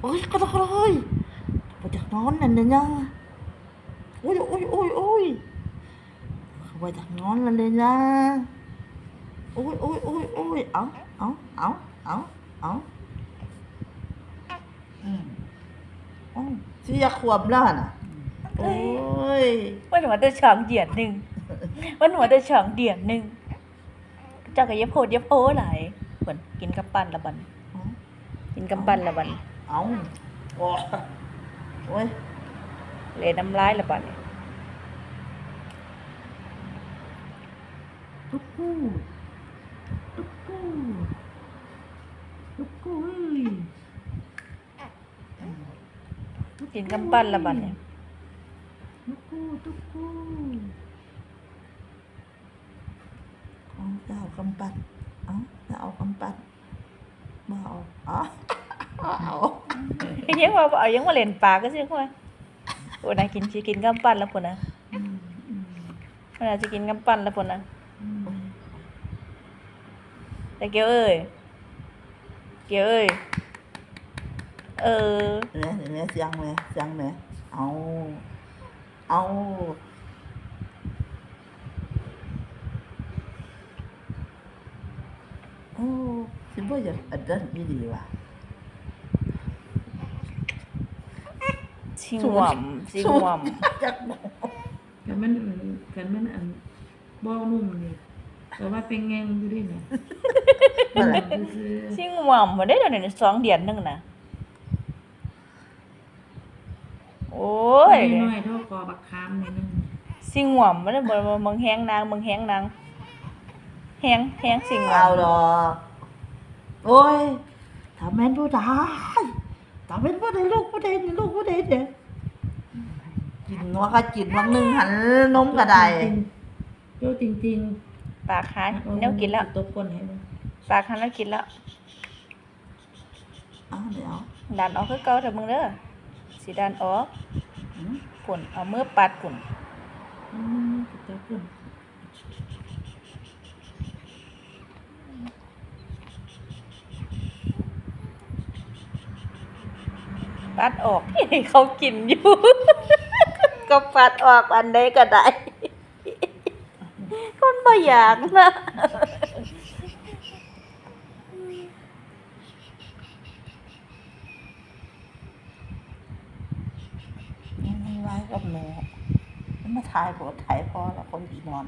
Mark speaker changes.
Speaker 1: โอ้ยก็ต้องเลยไปจากนอนนั่นเนี่ยโอ้ยโอ้ยโอ้ยโอ้ยไปจากนอนนั่นเลยนะโอ้ยโอ้ยโอ้ยโอ้ยเอาเอาเอาเอาเอาอืมโอ้ยเสียความแล้วน่ะโอ้ย
Speaker 2: วันหัวแต่ช่องเดียนหนึ่งวันหัวแต่ช่องเดียนหนึ่งเจ้าก็เย็บโพดเย็บโพหลายเหมือนกินกำปั้นละบันกินกำปั้นละบัน
Speaker 1: เอาโอ้ยโอ้ย
Speaker 2: เลยน้ำลายละบัน
Speaker 1: ตุ๊กกู้ตุ๊กกู้ตุ๊กกู้เอ้ย
Speaker 2: กินกำปั้นละบันเนี่ย
Speaker 1: ตุ๊กกู้ตุ๊กกู้เอาจะเอากำปั้นเอาจะเอากำปั้นมาเอาเอาเอา
Speaker 2: ยังว่าเอายังมาเล่นปากก็สิว่าโอ้นายกินสิกินกำปั้นแล้วพุ่นนะ
Speaker 1: อืมอืม
Speaker 2: มันอาจจะกินกำปั้นแล้วพุ่นนะแต่เกียวเอ้ยเกียวเอ้ยเออ
Speaker 1: เนไหมเนไหมเสียงไหมเสียงไหมเอาเอาโอ้สิบ่อยากอันนั้นอีดีว่ะ
Speaker 2: ชิงหว่ำชิงหว่
Speaker 1: จักบอก
Speaker 3: กันมันเออกันมันอันบ่นุ่มนี่แต่ว่าเป็นแงงอยู่ด้วยเนี่ย
Speaker 1: นั่นแหละ
Speaker 3: ซื้อำ
Speaker 2: ชิงหว่ำมาได้เดี๋ยวนี้สองเดือนหนึงนะโอ้
Speaker 3: โอ้
Speaker 2: ย
Speaker 3: ยน้อยๆเท่าคอบักคามนี่นึง
Speaker 2: ชิงหว่ำมาได้บ่บ่มึงแห้งนางมึงแห้งนางแห้งแห้งชิงห
Speaker 1: เอา
Speaker 2: ว่ำ
Speaker 1: ดอกโอ้ยถ้าแม่นผู้ใด ถ้าเป็นผู้ใดลูกผู้ใดนี่ลูกผู้ใดเนี่ยกินว่าก็กินวังหนึงหันนมก็ได้
Speaker 3: โจ้จริง
Speaker 2: ปากหา
Speaker 3: ๆ
Speaker 2: แนวกินแล้ว
Speaker 3: ตบคนให้มัน
Speaker 2: ปากหาแล้วกินแล้ว
Speaker 1: เอาเดี๋ยว
Speaker 2: ดันออกคือเก่าเถอะมึงเด้อสิดันออก
Speaker 1: อืม
Speaker 2: ปุ่นเอามือปัดปุ่น
Speaker 3: อืมตบคน
Speaker 2: ปัดออกเขากินอยู่ ก็ปัดออกอันใดก็ได้ คนบ่อยากนะ
Speaker 1: นี่มันไว้กับแม่มันมาถ่ายโบถ่ายพ่อแล้วคนดีนอน